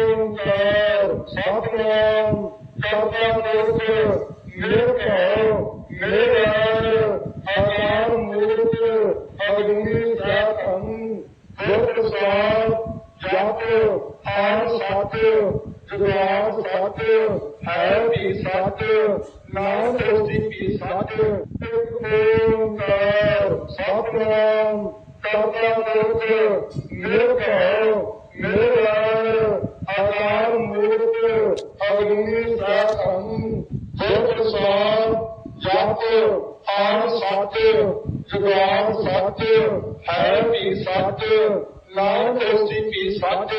ਓੰਕਾਰ ਸਤਿਨਾਮ ਕਰਤਾ ਪੁਰਖ ਨਿਰਭਉ ਨਿਰਵੈਰ ਅਕਾਲ। ਮੂਰਤ ਅਜੂਨੀ ਸੈਭੰ ਗੁਰ ਪ੍ਰਸਾਦ ਜਪ ਆਨ ਸਤ ਜੁਗਾਦ ਸਤ ਹੈ ਵੀ ਸਤ ਨਾਮ ਹੋਸੀ ਵੀ ਸਤ ਓੰਕਾਰ ਸਤਿਨਾਮ ਕਰਤਾ ਪੁਰਖ ਨਿਰਭਉ ਨਿਰਵੈਰ ਅਕਾਲ ਮੂਰਤ ਅਜੂਨੀ ਸੈਭੰ ਗੁਰ ਪ੍ਰਸਾਦ ਜਪ ਆਨ ਸਤ ਜੁਗਾਦ ਸਤ ਹੈ ਵੀ ਸਤ ਨਾਮ ਹੋਸੀ ਵੀ ਸਤ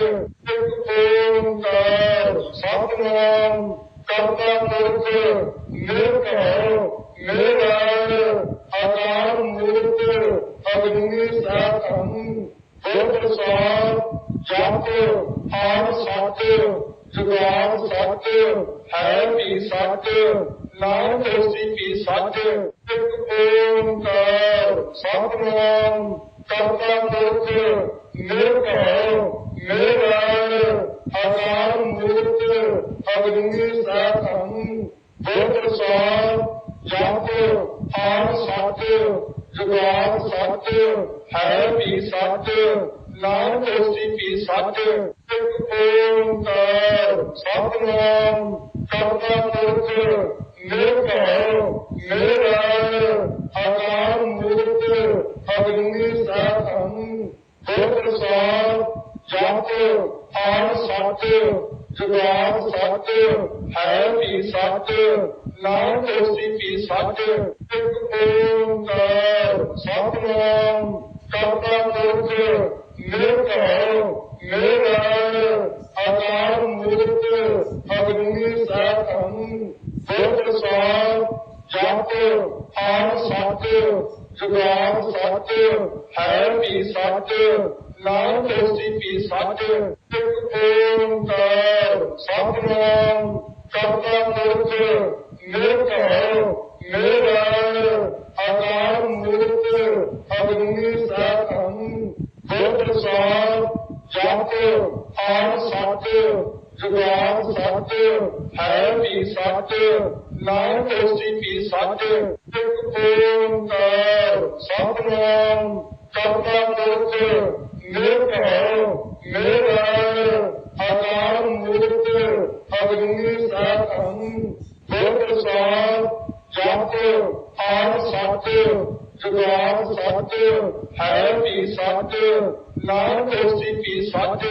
ਓੰਕਾਰ ਸਤਿਨਾਮ ਕਰਤਾ ਪੁਰਖ ਨਿਰਭਉ ਨਿਰਵੈਰ ਅਕਾਲ ਅਗਨੀ ਅਜੂਨੀ ਸੈਭੰ ਗੁਰ ਪ੍ਰਸਾਦ ਜਪ ਆਨ ਸਤ ਜੁਗਾਦ ਸਤ ਹੈ ਵੀ ਸਤ ਨਾਮ ਹੋਸੀ ਵੀ ਸਤ ਓੰਕਾਰ, ਸਤਿਨਾਮ, ਕਰਤਾ ਪੁਰਖ ਨਿਰਭਉ ਨਿਰਵੈਰ ਅਕਾਲ ਮੂਰਤ ਅਜੂਨੀ ਸੈਭੰ ਗੁਰ ਪ੍ਰਸਾਦ ਜਪ ਆਨ ਸਤ ਜੁਗਾਦ ਸਤ ਹੈ ਵੀ ਸੱਚ, ਨਾਮ ਹੋਸੀ ਵੀ ਸਤ ਓੰਕਾਰ ਸਤਿਨਾਮ ਕਰਤਾ ਪੁਰਖ ਨਿਰਭਉ ਨਿਰਵੈਰ ਅਕਾਲ ਮੂਰਤ ਅਜੂਨੀ ਸੈਭੰ ਗੁਰ ਪ੍ਰਸਾਦ, ਜਪ ਆਨ ਸਤ ਜੁਗਾਦ ਸਤ ਹੈ ਵੀ ਸੱਚ ਨਾਮ ਹੋਸੀ ਸੱਚ ਸਤ ਓੰਕਾਰ। ਸਤਿਨਾਮ ਕਰਤਾ ਪੁਰਖ ਨਿਰਭਉ ਨਿਰਵੈਰ ਅਕਾਲ ਮੂਰਤ ਅਜੂਨੀ ਸੈਭੰ ਗੁਰ ਪ੍ਰਸਾਦ, ਜਪ ਆਨ ਸਤ ਜੁਗਾਦ ਸਤ ਹੈ ਵੀ ਸਤ ਨਾਮ ਹੋਸੀ ਵੀ ਸਤ ਓੰਕਾਰ। ਸਤਿਨਾਮ ਕਰਤਾ ਪੁਰਖ ਨਿਰਭਉ ਨਿਰਵੈਰ ਅਕਾਲ ਮੂਰਤ ਅਜੂਨੀ ਸੈਭੰ ਗੁਰ ਪ੍ਰਸਾਦ ਜਪ ਆਨ ਸਤ ਜੁਗਾਦ ਸਤ ਹੈ ਵੀ ਸਤ ਨਾਮ ਹੋਸੀ ਵੀ ਸਤ ਓੰਕਾਰ, ਸਤਿਨਾਮ, ਕਰਤਾ ਪੁਰਖ ਨਿਰਭਉ ਨਿਰਵੈਰ ਅਕਾਲ ਮੂਰਤ ਅਜੂਨੀ ਸੈਭੰ ਗੁਰ ਪ੍ਰਸਾਦ ਜਪ ਆਨ ਸਤ ਜੁਗਾਦ ਸਤ ਹੈ ਵੀ ਸਤ ਨਾਮ ਹੋਸੀ ਵੀ ਸਤ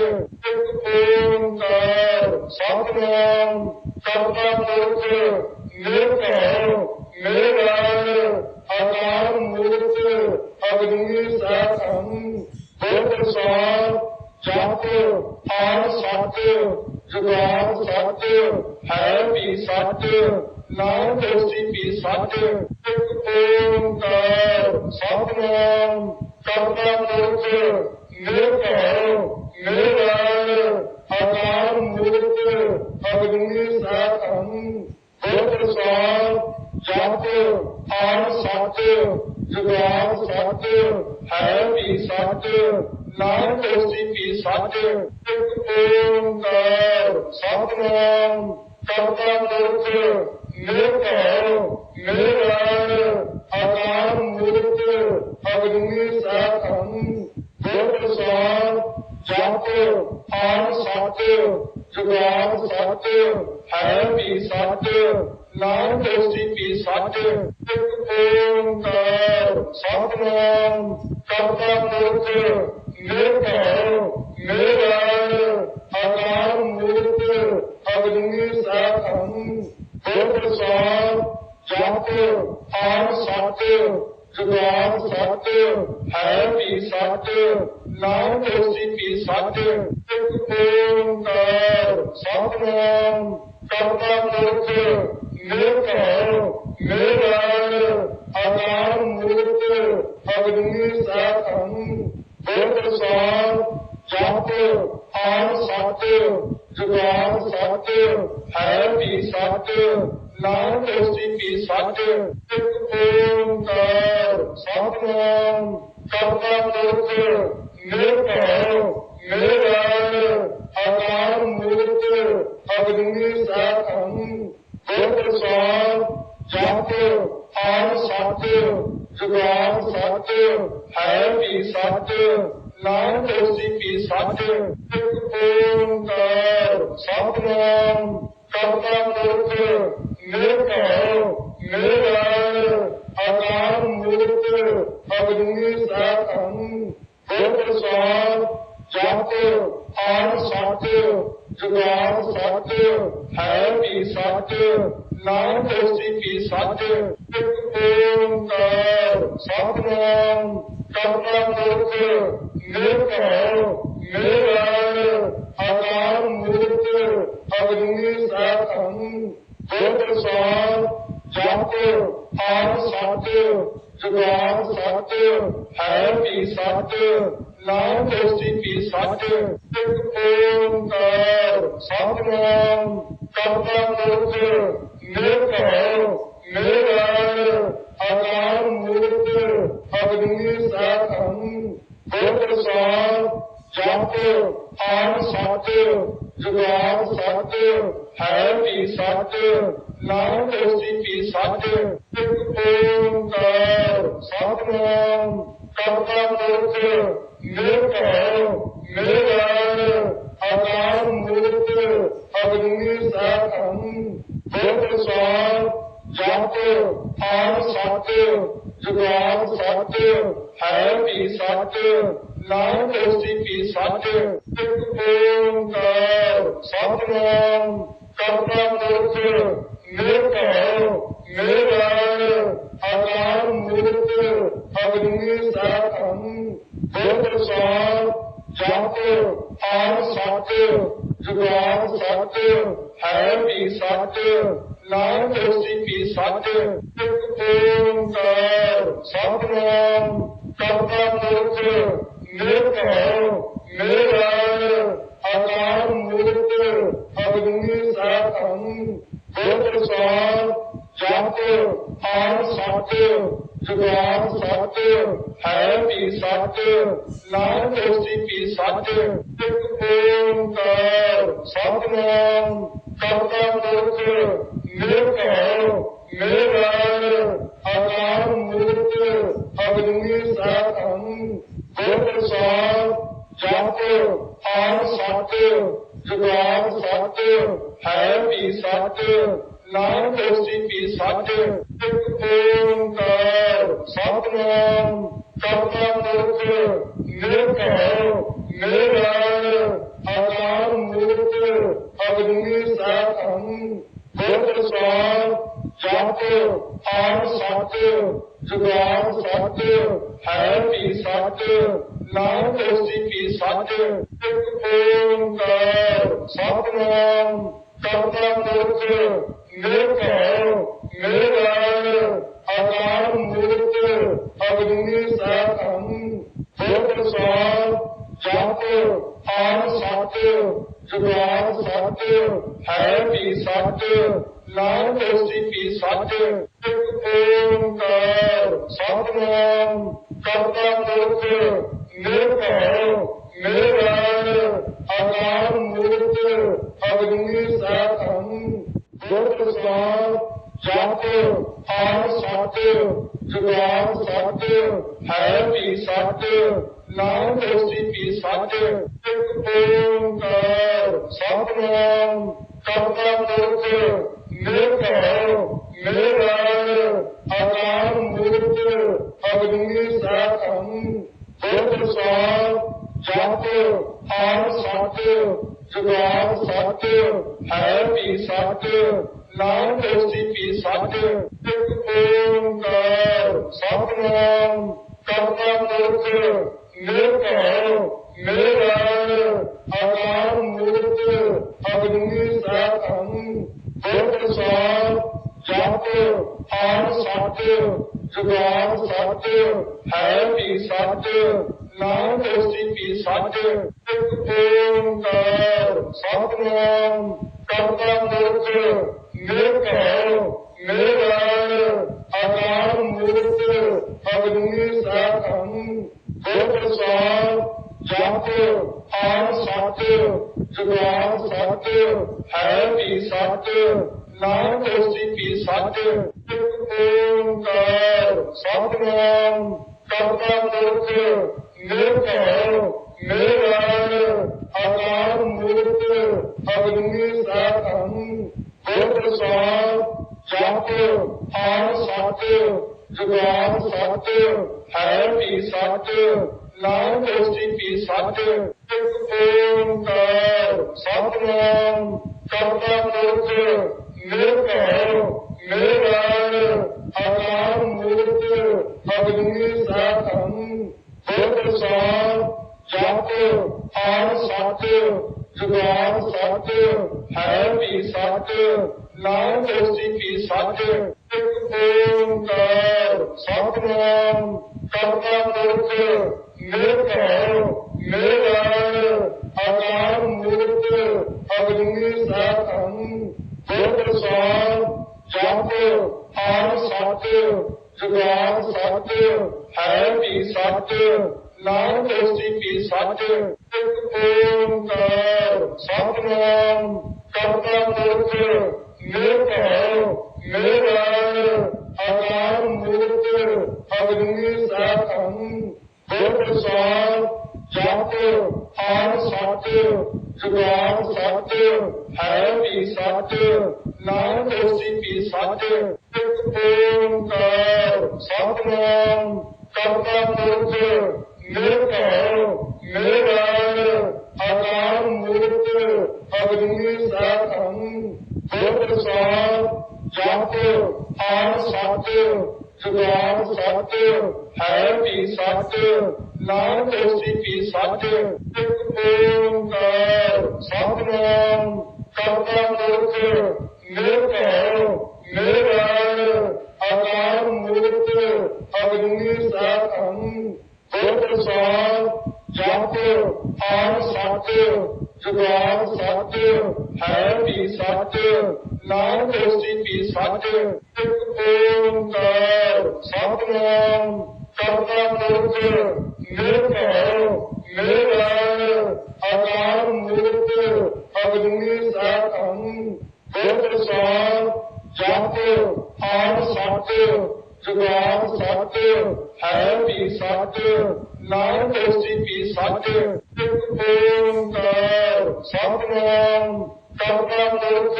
ਓੰਕਾਰ, ਸਤਿਨਾਮ ਕਰਤਾ ਪੁਰਖ ਨਿਰਭਉ, ਨਿਰਵੈਰ ਅਕਾਲ ਮੂਰਤ ਅਜੂਨੀ ਸੈਭੰ ਗੁਰ ਪ੍ਰਸਾਦ ਜਪ ਆਨ ਸਤ ਜੁਗਾਦ ਸਤ ਹੈ ਵੀ ਸੱਚ, ਨਾਮ ਹੋਸੀ ਵੀ ਸਤ ਓੰਕਾਰ, ਸਤਿਨਾਮ ਕਰਤਾ ਪੁਰਖ ਨਿਰਭਉ, ਨਿਰਵੈਰ, ਅਕਾਲ ਮੂਰਤ ਅਜੂਨੀ ਸੈਭੰ ਗੁਰ ਪ੍ਰਸਾਦ ਜਪ ਆਨ ਸਤ ਜੁਗਾਦ ਸਤ ਹੈ ਵੀ ਸਤ ਨਾਮ ਹੋਸੀ ਵੀ ਸਤ ਓੰਕਾਰ ਸਤਿਨਾਮ ਕਰਤਾ ਪੁਰਖ ਨਿਰਭਉ ਨਿਰਵੈਰ ਅਕਾਲ ਮੂਰਤ ਅਗਨੀ ਸੈਭੰ ਗੁਰ ਪ੍ਰਸਾਦ ਜਪ ਆਨ ਸਤ ਜੁਗਾਦ ਸਤ ਹੈ ਵੀ ਸਤ ਨਾਮ ਹੋਸੀ ਵੀ ਸਤ ਓੰਕਾਰ ਸਤਿਨਾਮ ਕਰਤਾ ਪੁਰਖ ਨਿਰਭਉ, ਨਿਰਵੈਰ। ਅਕਾਲ ਮੂਰਤ ਅਜੂਨੀ ਸੈਭੰ ਗੁਰ ਪ੍ਰਸਾਦ, ਜਪ ਆਨ ਸਤ ਜੁਗਾਦ ਸਤ ਹੈ ਵੀ ਸਤ ਨਾਮ ਹੋਸੀ ਵੀ ਸਤ ਓੰਕਾਰ, ਸਤਿਨਾਮ, ਕਰਤਾ ਪੁਰਖ ਨਿਰਭਉ, ਨਿਰਵੈਰ, ਅਕਾਲ ਮੂਰਤ, ਅਗਨੀ ਅਜੂਨੀ ਸੈਭੰ ਗੁਰ ਪ੍ਰਸਾਦ ਜਪ ਆਨ ਸਤ ਜੁਗਾਦ ਸਤ ਹੈ ਵੀ ਸਤ ਨਾਮ ਹੋਸੀ ਵੀ ਸਤ ਓੰਕਾਰ ਸਤਿਨਾਮ, ਕਰਤਾ ਪੁਰਖ ਨਿਰਭਉ ਨਿਰਵੈਰ ਆਕਾਰ ਮੂਰਤ, ਅਗਨੀ ਸੈਭੰ ਗੁਰ ਪ੍ਰਸਾਦ, ਜਪ ਆਨ ਸੱਚ ਜੁਗਾਦ ਸੱਚ ਹੈ ਵੀ ਸੱਚ ਨਾਨਕ ਹੋਸੀ ਵੀ ਸੱਚ ਇੱਕ ਓੰਕਾਰ। ਸਤਿਨਾਮ। ਕਰਤਾ ਪੁਰਖ ਨਿਰਭਉ। ਨਿਰਵੈਰ ਆਕਾਰ ਮੂਰਤ। ਅਗਨੀ ਸੈਭੰ ਗੁਰ ਪ੍ਰਸਾਦ ਜਪ ਆਨ ਸੱਚ ਜੁਗਾਦ ਸੱਚ ਹੈ ਵੀ ਸੱਚ ਨਾਨਕ ਹੋਸੀ ਕੀ ਸੱਚ ਇੱਕ ਓੰਕਾਰ। ਸਤਿਨਾਮ। ਕਰਤਾ ਪੁਰਖ ਨਿਰਭਉ ਨਿਰਵੈਰ ਆਕਾਰ ਮੂਰਤ ਅਗਨੀ ਸੈਭੰ ਗੁਰ ਪ੍ਰਸਾਦ ਜਪ ਆਨ ਸੱਚ ਜੁਗਾਦ ਸੱਚ, ਹੈ ਵੀ ਸੱਚ ਨਾਨਕ ਹੋਸੀ ਵੀ ਸੱਚ, ਇੱਕ ਓੰਕਾਰ, ਸਤਿਨਾਮ, ਕਰਤਾ ਪੁਰਖ ਨਿਰਭਉ ਨਿਰਵੈਰ ਆਕਾਰ ਮੂਰਤ ਅਗਨੀ ਸੈਭੰ ਗੁਰ ਪ੍ਰਸਾਦ ਜਪ ਆਨ ਸੱਚ ਜੁਗਾਦ ਸੱਚ ਹੈ ਵੀ ਸੱਚ, ਨਾਨਕ ਹੋਸੀ ਵੀ ਸੱਚ ਇੱਕ ਓੰਕਾਰ, ਸਤਿਨਾਮ, ਕਰਤਾ ਪੁਰਖ ਨਿਰਭਉ, ਨਿਰਵੈਰ ਆਕਾਰ ਮੂਰਤ ਅਗਨੀ ਸੈਭੰ ਗੁਰ ਪ੍ਰਸਾਦ ਜਪ ਆਨ ਸੱਚ ਜੁਗਾਦ ਸੱਚ ਹੈ ਵੀ ਸੱਚ ਨਾਮ ਹੋਸੀ ਵੀ ਸੱਚ ਇੱਕ ਓੰਕਾਰ ਸਤਿਨਾਮ ਕਰਤਾ ਪੁਰਖ ਨਿਰਭਉ ਨਿਰਵੈਰ ਆਕਾਰ ਮੂਰਤ ਅਗਨੀ ਸੈਭੰ ਗੁਰ ਪ੍ਰਸਾਦ ਜਪ ਆਨ ਸੱਚ ਜੁਗਾਦ ਸੱਚ ਹੈ ਵੀ ਸੱਚ ਨਾਨਕ ਹੋਸੀ ਵੀ ਸੱਚ ਇੱਕ ਓੰਕਾਰ, ਸਤਿਨਾਮ, ਕਰਤਾ ਪੁਰਖ ਨਿਰਭਉ, ਨਿਰਵੈਰ ਆਕਾਰ ਮੂਰਤ ਅਗਨੀ ਸੈਭੰ ਗੁਰ ਪ੍ਰਸਾਦ, ਜਪ ਆਨ ਸਤ ਜੁਗਾਦ ਸੱਚ, ਹੈ ਵੀ ਸੱਚ ਨਾਨਕ ਹੋਸੀ ਵੀ ਸੱਚ ਇੱਕ ਓੰਕਾਰ, ਸਤਿਨਾਮ, ਕਰਤਾ ਪੁਰਖ ਨਿਰਭਉ ਨਿਰਵੈਰ ਆਕਾਰ ਮੂਰਤ, ਅਗਨੀ ਸੈਭੰ ਗੁਰ ਪ੍ਰਸਾਦ, ਜਪ ਆਨ ਸੱਚ ਜੁਗਾਦ ਸੱਚ ਹੈ ਵੀ ਸੱਚ ਨਾਨਕ ਹੋਸੀ ਵੀ ਸੱਚ ਇੱਕ ਓੰਕਾਰ, ਸਤਿਨਾਮ, ਕਰਤਾ ਪੁਰਖ ਨਿਰਭਉ ਨਿਰਵੈਰ ਆਕਾਰ ਮੂਰਤ, ਅਗਨੀ ਸੈਭੰ ਗੁਰ ਪ੍ਰਸਾਦ ਜਪ ਆਨ ਸੱਚ ਜੁਗਾਦ ਸੱਚ ਹੈ ਵੀ ਸੱਚ ਨਾਨਕ ਹੋਸੀ ਵੀ ਸੱਚ ਇੱਕ ਓੰਕਾਰ, ਸਤਿਨਾਮ, ਕਰਤਾ ਪੁਰਖ ਨਿਰਭਉ ਨਿਰਵੈਰ ਆਕਾਰ ਮੂਰਤ ਅਗਨੀ ਸੈਭੰ ਗੁਰ ਪ੍ਰਸਾਦ ਜਪ ਆਨ ਸੱਚ ਜੁਗਾਦ ਸੱਚ ਹੈ ਵੀ ਸੱਚ ਨਾਨਕ ਹੋਸੀ ਵੀ ਸੱਚ ਇੱਕ ਓੰਕਾਰ ਸਤਿਨਾਮ ਕਰਤਾ ਪੁਰਖ ਨਿਰਭਉ ਨਿਰਵੈਰ ਆਕਾਰ ਮੂਰਤ ਅਗਨੀ ਸੈਭੰ ਗੁਰ ਪ੍ਰਸਾਦ ਜਪ ਆਨ ਸੱਚ ਜੁਗਾਦ ਸੱਚ ਹੈ ਵੀ ਸੱਚ ਨਾਨਕ ਹੋਸੀ ਵੀ ਸੱਚ ਇੱਕ ਓੰਕਾਰ, ਸਤਿਨਾਮ, ਕਰਤਾ ਪੁਰਖ ਨਿਰਭਉ, ਨਿਰਵੈਰ ਆਕਾਰ ਮੂਰਤ, ਅਗਨੀ ਸੈਭੰ ਗੁਰ ਪ੍ਰਸਾਦ ਜਪ ਆਨ ਸੱਚ ਜੁਗਾਦ ਸੱਚ ਹੈ ਵੀ ਸੱਚ ਨਾਨਕ ਹੋਸੀ ਵੀ ਸੱਚ ਇੱਕ ਓੰਕਾਰ, ਸਤਿਨਾਮ ਕਰਤਾ ਪੁਰਖ ਨਿਰਭਉ ਨਿਰਵੈਰ ਆਕਾਰ ਮੂਰਤ, ਅਗਨੀ ਸੈਭੰ ਗੁਰ ਪ੍ਰਸਾਦ, ਜਪ ਆਨ ਸੱਚ ਜੁਗਾਦ ਸੱਚ, ਹੈ ਵੀ ਸੱਚ, ਨਾਨਕ ਹੋਸੀ ਵੀ ਸੱਚ, ਇੱਕ ਓੰਕਾਰ, ਸਤਿਨਾਮ ਕਰਤਾ ਪੁਰਖ ਨਿਰਭਉ ਨਿਰਵੈਰ ਆਕਾਰ ਮੂਰਤ, ਅਗਨੀ ਸੈਭੰ ਗੁਰ ਪ੍ਰਸਾਦ, ਜਪ ਆਨ ਸੱਚ ਜੁਗਾਦ ਸੱਚ ਹੈ ਵੀ ਸੱਚ ਨਾਮ ਹੋਸੀ ਵੀ ਸੱਚ ਇੱਕ ਓੰਕਾਰ, ਸਤਿਨਾਮ, ਕਰਤਾ ਪੁਰਖ ਨਿਰਭਉ ਨਿਰਵੈਰ ਅਕਾਲ ਮੂਰਤ, ਅਗਨੀ ਸਾਧੰ ਗੁਰ ਪ੍ਰਸਾਦ ਜਪ ਆਨ ਸੱਚ ਜੁਗਾਦ ਸੱਚ ਹੈ ਵੀ ਸੱਚ ਨਾਨਕ ਹੋਸੀ ਵੀ ਸੱਚ ਇੱਕ ਓੰਕਾਰ ਸਤਿਨਾਮ, ਕਰਤਾ ਪੁਰਖ ਨਿਰਭਉ ਨਿਰਵੈਰ ਅਕਾਲ ਮੂਰਤ, ਅਗਨੀ ਸਾਧੰ ਗੁਰ ਪ੍ਰਸਾਦ ਜਪ ਆਨ ਸੱਚ ਜੁਗਾਦ ਸੱਚ, ਹੈ ਵੀ ਸੱਚ, ਨਾਮ ਹੋਸੀ ਵੀ ਸੱਚ ਇੱਕ ਓੰਕਾਰ, ਸਤਿਨਾਮ, ਕਰਤਾ ਪੁਰਖ, ਨਿਰਭਉ ਨਿਰਵੈਰ ਅਕਾਲ ਮੂਰਤ ਅਗਨੀ ਸਾਧੰ ਗੁਰ ਪ੍ਰਸਾਦ, ਜਪ ਆਨ ਸੱਚ, ਜੁਗਾਦ ਸੱਚ, ਹੈ ਵੀ ਸੱਚ ਨਾਨਕ ਹੋਸੀ ਵੀ ਸੱਚ ਇੱਕ ਓੰਕਾਰ ਸਤਿਨਾਮ ਕਰਤਾ ਪੁਰਖ ਨਿਰਭਉ ਨਿਰਵੈਰ ਅਕਾਲ ਮੂਰਤ ਅਗਨੀ ਸਾਧੰ ਗੁਰ ਪ੍ਰਸਾਦ ਜਪ ਆਨ ਸੱਚ ਜੁਗਾਦ ਸੱਚ ਹੈ ਵੀ ਸੱਚ ਨਾਨਕ ਹੋਸੀ ਵੀ ਸੱਚ ਇੱਕ ਓੰਕਾਰ ਸਤਿਨਾਮ ਕਰਤਾ ਪੁਰਖ ਨਿਰਭਉ ਨਿਰਵੈਰ ਅਕਾਲ ਮੂਰਤ ਅਗਨੀ ਸਾਧੰ ਗੁਰ ਪ੍ਰਸਾਦ ਜਪ ਆਨ ਸੱਚ ਜੁਗਾਦ ਸੱਚ, ਹੈ ਵੀ ਸੱਚ, ਨਾਨਕ ਹੋਸੀ ਵੀ ਸੱਚ, ਇੱਕ ਓੰਕਾਰ, ਸਤਿਨਾਮ ਕਰਤਾ ਪੁਰਖ ਨਿਰਭਉ ਨਿਰਵੈਰ ਅਕਾਲ ਮੂਰਤ ਅਗਨੀ ਸਾਧੰ ਗੁਰ ਪ੍ਰਸਾਦ ਜਪ ਆਨ ਸੱਚ ਜੁਗਾਦ ਸੱਚ ਹੈ ਵੀ ਸੱਚ ਨਾਨਕ ਹੋਸੀ ਵੀ ਸੱਚ ਇੱਕ ਓੰਕਾਰ ਸਤਿਨਾਮ ਕਰਤਾ ਪੁਰਖ ਨਿਰਭਉ ਨਿਰਵੈਰ ਅਕਾਲ ਮੂਰਤ ਅਗਨੀ ਸਾਧੰ ਗੁਰ ਪ੍ਰਸਾਦ ਜਪ ਆਨ ਸੱਚ ਜੁਗਾਦ ਸੱਚ ਹੈ ਵੀ ਸੱਚ ਨਾਨਕ ਹੋਸੀ ਵੀ ਸੱਚ ਇੱਕ ਓੰਕਾਰ, ਸਤਿਨਾਮ ਕਰਤਾ ਪੁਰਖ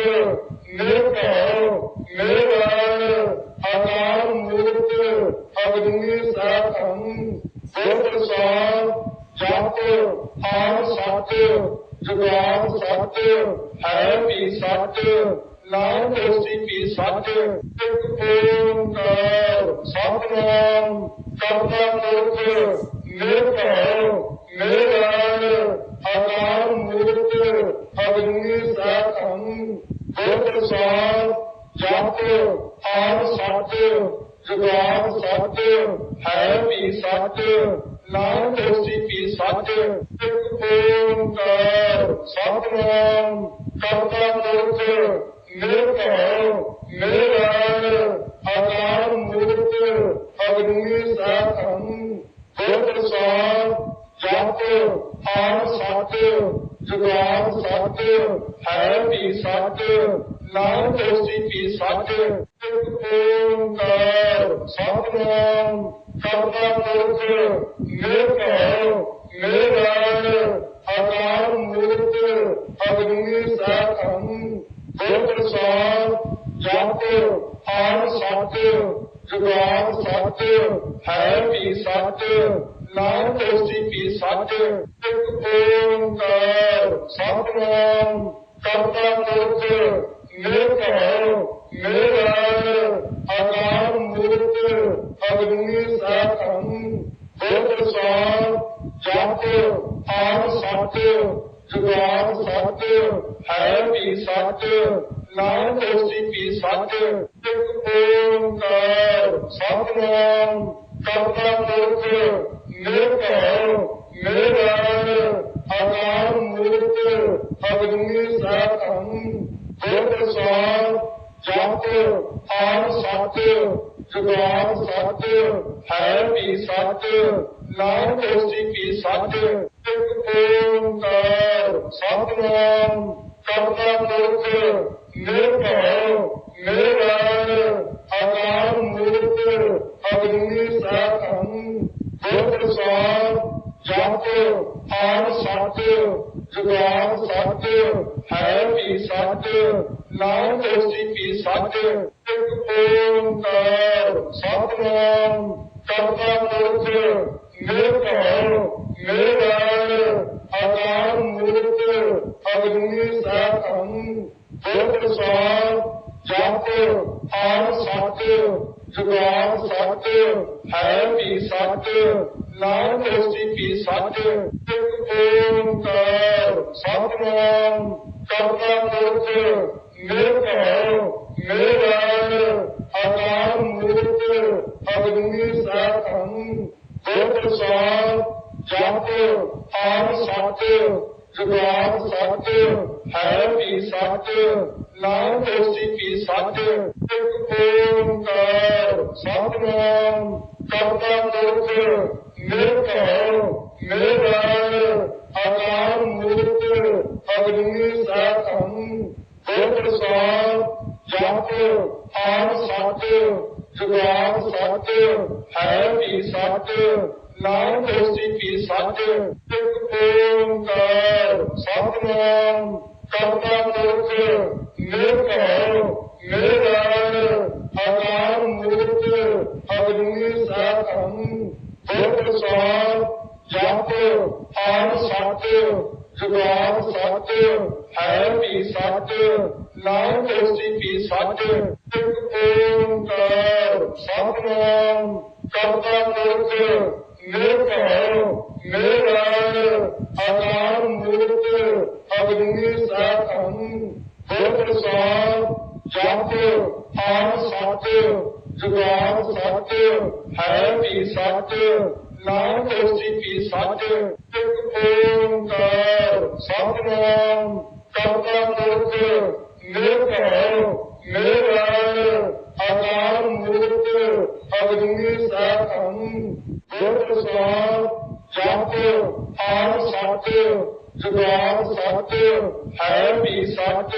ਨਿਰਭਉ, ਨਿਰਵੈਰ, ਅਕਾਲ ਮੂਰਤ, ਅਗਨੀ ਸਾਧੰ ਗੁਰ ਪ੍ਰਸਾਦ ਜਪ ਆਨ ਸੱਚ ਜੁਗਾਦ ਸੱਚ, ਹੈ ਵੀ ਸੱਚ ਨਾਨਕ ਹੋਸੀ ਵੀ ਸੱਚ ਇੱਕ ਓੰਕਾਰ ਸਤਿਨਾਮ ਕਰਤਾ ਪੁਰਖ ਨਿਰਭਉ ਨਿਰਵੈਰ ਅਕਾਲ ਮੂਰਤ ਅਗਨੀ ਸਾਧੰ ਗੁਰ ਪ੍ਰਸਾਦ, ਜਪ ਆਨ ਸੱਚ ਜੁਗਾਦ ਸੱਚ, ਹੈ ਵੀ ਸੱਚ ਨਾਨਕ ਹੋਸੀ ਸੱਚ ਇੱਕ ਓੰਕਾਰ, ਸਤਿਨਾਮ, ਕਰਤਾ ਪੁਰਖ ਨਿਰਭਉ ਨਿਰਵੈਰ ਅਕਾਲ ਮੂਰਤ ਅਗਨੀ ਸਾਧੰ ਗੁਰ ਪ੍ਰਸਾਦ, ਜਪ ਆਨ ਸੱਚ ਜੁਗਾਦ ਸੱਚ ਹੈ ਵੀ ਸੱਚ ਨਾਨਕ ਹੋਸੀ ਵੀ ਸੱਚ? ਓੰਕਾਰ। ਸਤਿਨਾਮ। ਕਰਤਾ ਪੁਰਖ ਨਿਰਭਉ। ਨਿਰਵੈਰ ਅਕਾਲ ਮੂਰਤ ਅਗਨੀ ਸਾਧੰ ਗੁਰ ਪ੍ਰਸਾਦ। ਜਪ। ਆਨ ਸੱਚ ਜੁਗਾਦ ਸੱਚ ਹੈ ਵੀ ਸੱਚ ਨਾਨਕ ਹੋਸੀ ਵੀ ਸੱਚ ਇੱਕ ਓੰਕਾਰ ਸਤਿਨਾਮ ਕਰਤਾ ਪੁਰਖ ਨਿਰਭਉ ਨਿਰਵੈਰ ਅਕਾਲ ਮੂਰਤ ਅਗਨੀ ਸਾਧੰ ਗੁਰ ਪ੍ਰਸਾਦ ਜਪ ਆਨ ਸੱਚ ਜੁਗਾਦ ਸੱਚ ਹੈ ਵੀ ਸੱਚ ਨਾਨਕ ਹੋਸੀ ਵੀ ਸੱਚ ਇੱਕ ਓੰਕਾਰ ਸਤਿਨਾਮ ਕਰਤਾ ਪੁਰਖ ਨਿਰਭਉ ਨਿਰਵੈਰ ਅਕਾਲ ਮੂਰਤ ਅਗਨੀ ਸਾਧੰ ਗੁਰ ਪ੍ਰਸਾਦ ਜਪ ਆਨ ਸੱਚ ਜੁਗਾਦ ਸੱਚ ਹੈ ਵੀ ਸੱਚ ਨਾਨਕ ਹੋਸੀ ਵੀ ਸੱਚ ਇੱਕ ਓੰਕਾਰ, ਸਤਨਾਮ, ਕਰਤਾ ਪੁਰਖ, ਨਿਰਭਉ, ਨਿਰਵੈਰ, ਅਕਾਲ ਮੂਰਤ ਅਜੂਨੀ ਸੈਭੰ ਗੁਰ ਪ੍ਰਸਾਦ ਜਪ ਆਨ ਸਤ ਜੁਗਾਦ ਸਤ ਹੈ ਵੀ ਸਤ ਨਾਮ ਹੋਸੀ ਵੀ ਸੱਚ, ਇੱਕ ਓੰਕਾਰ, ਸਤਨਾਮ, ਕਰਤਾ ਪੁਰਖ ਨਿਰਭਉ, ਨਿਰਵੈਰ, ਅਕਾਲ ਮੂਰਤ ਅਜੂਨੀ ਸੈਭੰ ਗੁਰ ਪ੍ਰਸਾਦ, ਜਪ ਆਨ ਸਤ ਜੁਗਾਦ ਸਤ ਹੈ ਵੀ ਸਤ ਨਾਮ ਹੋਸੀ ਵੀ ਸਤ ਇੱਕ ਓੰਕਾਰ, ਸਤਨਾਮ ਕਰਤਾ ਪੁਰਖ ਨਿਰਭਉ, ਨਿਰਵੈਰ, ਅਕਾਲ ਮੂਰਤ ਅਜੂਨੀ ਸੈਭੰ ਗੁਰ ਪ੍ਰਸਾਦ, ਜਪ ਆਨ ਸਤ ਜੁਗਾਦ ਸਤ ਹੈ ਵੀ ਸੱਚ ਨਾਮ ਹੋਸੀ ਵੀ ਸਤ ਇੱਕ ਓੰਕਾਰ ਸਤਨਾਮ ਕਰਤਾ ਪੁਰਖ ਨਿਰਭਉ ਨਿਰਵੈਰ ਅਕਾਲ ਮੂਰਤ ਅਜੂਨੀ ਸੈਭੰ ਗੁਰ ਪ੍ਰਸਾਦ ਜਪ ਆਨ ਸਤ ਜੁਗਾਦ ਸਤ ਹੈ ਵੀ ਸਤ ਨਾਮ ਹੋਸੀ ਵੀ ਸਤ ਇੱਕ ਓੰਕਾਰ ਸਤਨਾਮ ਕਰਤਾ ਪੁਰਖ ਨਿਰਭਉ ਨਿਰਵੈਰ ਅਕਾਲ ਮੂਰਤ ਅਜੂਨੀ ਸੈਭੰ ਗੁਰ ਪ੍ਰਸਾਦ ਜਪ ਆਨ ਸਤ ਜੁਗਾਦ ਸਤ ਹੈ ਵੀ ਸਤ ਨਾਮ ਹੋਸੀ ਵੀ ਸਤ ਇੱਕ ਓੰਕਾਰ ਸਤਨਾਮ ਕਰਤਾ ਪੁਰਖ ਨਿਰਭਉ ਨਿਰਵੈਰ ਅਕਾਲ ਮੂਰਤ ਅਗਨੀ ਸੈਭੰ ਗੁਰ ਜਪ ਆਨ ਸਤ ਜੁਗਾਦ ਸਤ ਹੈ ਵੀ ਸਤ ਨਾਮ ਹੋਸੀ ਵੀ ਸਤ ਇੱਕ ਓੰਕਾਰ ਸਤਨਾਮ ਕਰਤਾ ਪੁਰਖ ਨਿਰਭਉ ਨਿਰਵੈਰ ਅਕਾਲ ਮੂਰਤ ਅਜੂਨੀ ਸੈਭੰ ਗੁਰ ਪ੍ਰਸਾਦ ਜਪ ਆਨ ਸਤ ਜੁਗਾਦ ਸਤ ਹੈ ਵੀ ਸਤ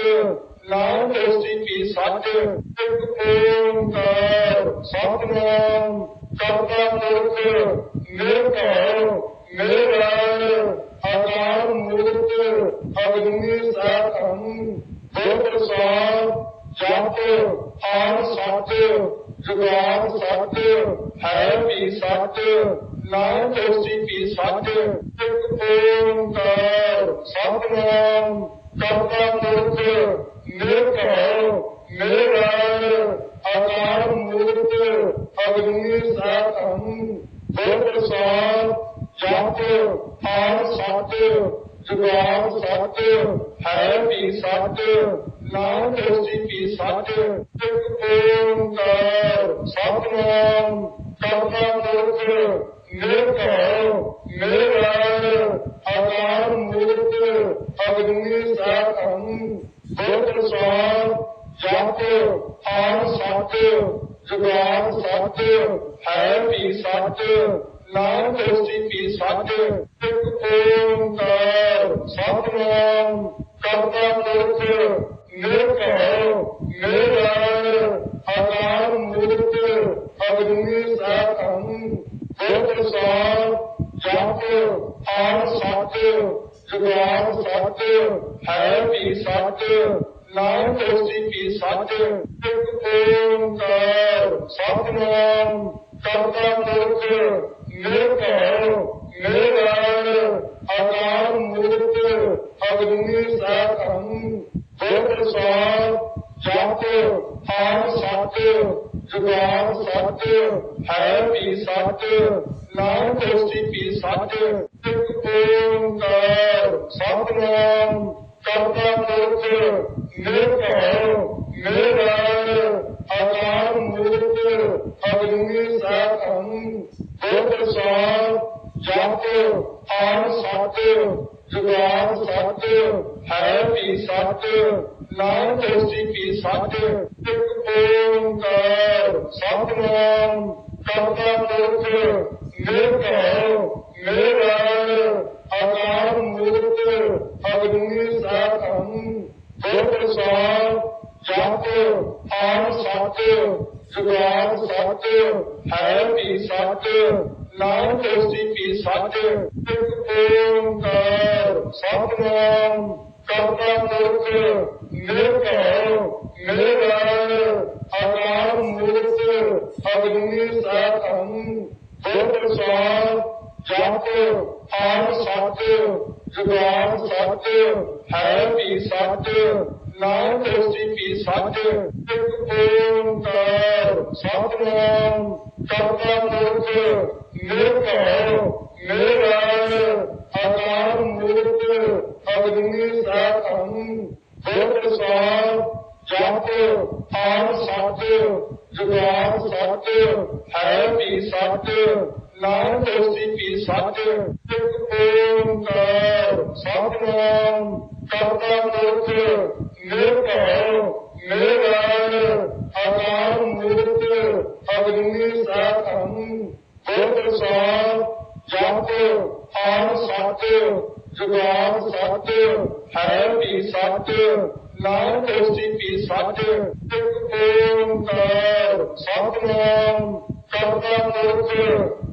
ਨਾਮ ਹੋਸੀ ਵੀ ਸਤ ਇੱਕ ਓੰਕਾਰ ਸਤਨਾਮ ਕਰਤਾ ਪੁਰਖ ਨਿਰਭਉ ਨਿਰਵੈਰ ਅਕਾਲ ਮੂਰਤ ਅਜੂਨੀ ਸੈਭੰ ਗੁਰ ਪ੍ਰਸਾਦ ਜਪ ਆਨ ਸਤ ਜੁਗਾਦ ਸਤ ਹੈ ਵੀ ਸੱਚ ਨਾਮ ਤੋਸੀ ਵੀ ਸੱਚ ਇੱਕ ਓੰਕਾਰ ਸਤਨਾਮ ਕਰਤਾ ਪੁਰਖ ਨਿਰਭਉ ਨਿਰਵੈਰ ਅਕਾਲ ਮੂਰਤ ਅਜੂਨੀ ਸੈਭੰ ਗੁਰ ਪ੍ਰਸਾਦ ਜਪ ਆਨ ਸਤ ਜੁਗਾਦ ਸਤ ਹੈ ਵੀ ਸਤ ਨਾਮ ਹੋਸੀ ਵੀ ਸਤ ਇੱਕ ਓੰਕਾਰ ਸਤਨਾਮ ਕਰਤਾ ਪੁਰਖ ਨਿਰਭਉ ਨਿਰਵੈਰ ਅਕਾਲ ਮੂਰਤ ਅਜੂਨੀ ਸੈਭੰ ਗੁਰ ਪ੍ਰਸਾਦ ਜਪ ਆਨ ਸਤ ਜੁਗਾਦ ਸਤ ਹੈ ਵੀ ਸਤ ਨਾਮ ਹੋਸੀ ਵੀ ਸਤ ਇੱਕ ਓੰਕਾਰ, ਸਤਨਾਮ, ਕਰਤਾ ਪੁਰਖ ਨਿਰਭਉ ਨਿਰਵੈਰ ਅਕਾਲ ਮੂਰਤ ਅਜੂਨੀ ਸੈਭੰ ਗੁਰ ਪ੍ਰਸਾਦ ਜਪ ਆਨ ਸਤ ਜੁਗਾਦ ਸਤ ਹੈ ਵੀ ਸਤ ਨਾਮ ਹੋਸੀ ਵੀ ਸਤ ਇੱਕ ਓੰਕਾਰ ਸਤਨਾਮ, ਕਰਤਾ ਪੁਰਖ ਨਿਰਭਉ ਨਿਰਵੈਰ ਅਕਾਲ ਮੂਰਤ ਅਜੂਨੀ ਸੈਭੰ ਗੁਰ ਪ੍ਰਸਾਦ ਰਘੁਵੀਰ ਕਾ ਕਹੂੰ ਗੁਰ ਸਾਰ ਜਪ ਆਨ ਸਤ ਜੁਗਾਰ ਸਤ ਹੈ ਵੀ ਸਤ ਨਾਮ ਤੇਰੀ ਵੀ ਸਤ ਓੰਕਾਰ, ਸਤਨਾਮ, ਕਰਤਾ ਪੁਰਖ, ਨਿਰਭਉ, ਨਿਰਵੈਰ ਅਕਾਰ ਮੂਰਤ ਅਗਨੀ ਸਾਥ ਹਮ ਗੁਰ ਸਾਰ ਜਪ ਆਨ ਸਤ ਜੁਗਾਨ ਸੱਚ, ਹੈ ਵੀ ਸੱਚ, ਨਾਮ ਹੋਸੀ ਵੀ ਸੱਚ, ਇੱਕ ਓੰਕਾਰ ਸਤਨਾਮ, ਕਰਤਾ ਪੁਰਖ ਨਿਰਭਉ ਨਿਰਵੈਰ ਅਕਾਲ ਮੂਰਤ ਅਗਨੀ ਸੈਭੰ ਗੁਰ ਪ੍ਰਸਾਦ, ਜਪ ਆਨ ਸੱਚ, ਜੁਗਾਨ ਸੱਚ, ਹੈ ਵੀ ਸੱਚ ਨਾਨਕ ਹੋਸੀ ਵੀ ਸੱਚ ਇੱਕ ਓੰਕਾਰ। ਸਤਨਾਮ। ਕਰਤਾ ਪੁਰਖ ਨਿਰਭਉ ਨਿਰਵੈਰ ਅਕਾਲ ਮੂਰਤ। ਅਗਨੀ ਸੈਭੰ ਗੁਰ ਪ੍ਰਸਾਦ ਜਪ। ਆਨ ਸੱਚ ਜੁਗਾਨ ਸੱਚ ਹੈ ਵੀ ਸੱਚ ਨਾਨਕ ਹੋਸੀ ਵੀ ਸੱਚ ਇੱਕ ਓੰਕਾਰ। ਸਤਨਾਮ। ਕਰਤਾ ਪੁਰਖ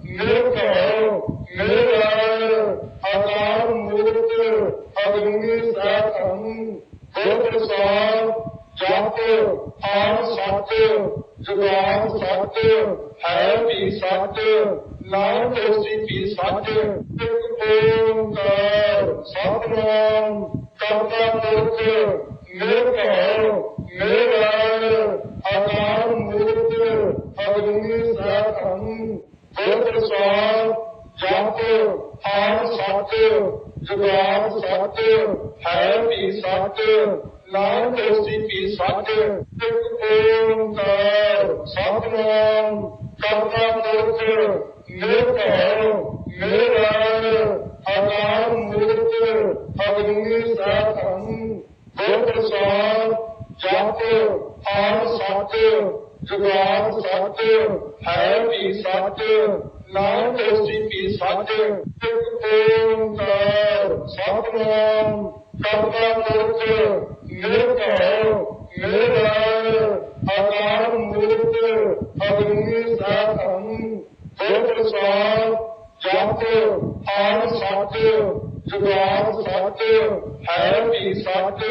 ਨਿਰਭਉ ਨਿਰਵੈਰ ਅਕਾਲ ਮੂਰਤ ਅਗਨੀ ਸੈਭੰ ਗੁਰ ਪ੍ਰਸਾਦ ਜਪ ਆਨ ਸੱਚ, ਜੁਗਾਨ ਸੱਚ, ਹੈ ਵੀ ਸੱਚ ਨਾਨਕ ਹੋਸੀ ਵੀ ਸੱਚ ਇੱਕ ਓੰਕਾਰ ਸਤਨਾਮ ਕਰਤਾ ਪੁਰਖ ਨਿਰਭਉ ਨਿਰਵੈਰ ਅਕਾਲ ਮੂਰਤ ਅਗਨੀ ਸੈਭੰ ਗੁਰ ਪ੍ਰਸਾਦ ਜਪ ਆਨ ਸੱਚ ਜੁਗਾਨ ਸੱਚ ਹੈ ਵੀ ਸੱਚ ਨਾਨਕ ਹੋਸੀ ਵੀ ਸੱਚ ਇੱਕ ਓੰਕਾਰ ਸਤਨਾਮ ਕਰਤਾ ਪੁਰਖ ਨਿਰਭਉ ਨਿਰਵੈਰ ਅਕਾਲ ਮੂਰਤ ਅਗਨੀ ਸੈਭੰ ਗੁਰ ਪ੍ਰਸਾਦ ਜਪ ਆਨ ਸੱਚ ਜੁਗਾਨ ਸੱਚ ਹੈ ਵੀ ਸੱਚ ਨਾਨਕ ਹੋਸੀ ਵੀ ਸੱਚ ਇੱਕ ਓੰਕਾਰ ਸਤਨਾਮ, ਕਰਤਾ ਪੁਰਖ ਨਿਰਭਉ, ਨਿਰਵੈਰ ਅਕਾਲ ਮੂਰਤ, ਅਗਨੀ ਸੈਭੰ ਗੁਰ ਪ੍ਰਸਾਦ ਜਪ ਆਨ ਸੱਚ ਜੁਗਾਨ ਸੱਚ, ਹੈ ਵੀ ਸੱਚ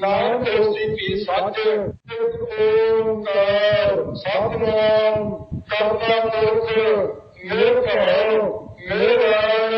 ਨਾਨਕ ਹੋਸੀ ਵੀ ਸੱਚ ਇੱਕ ਓੰਕਾਰ, ਸਤਨਾਮ ਕਰਤਾ ਪੁਰਖ, ਨਿਰਭਉ, ਨਿਰਵੈਰ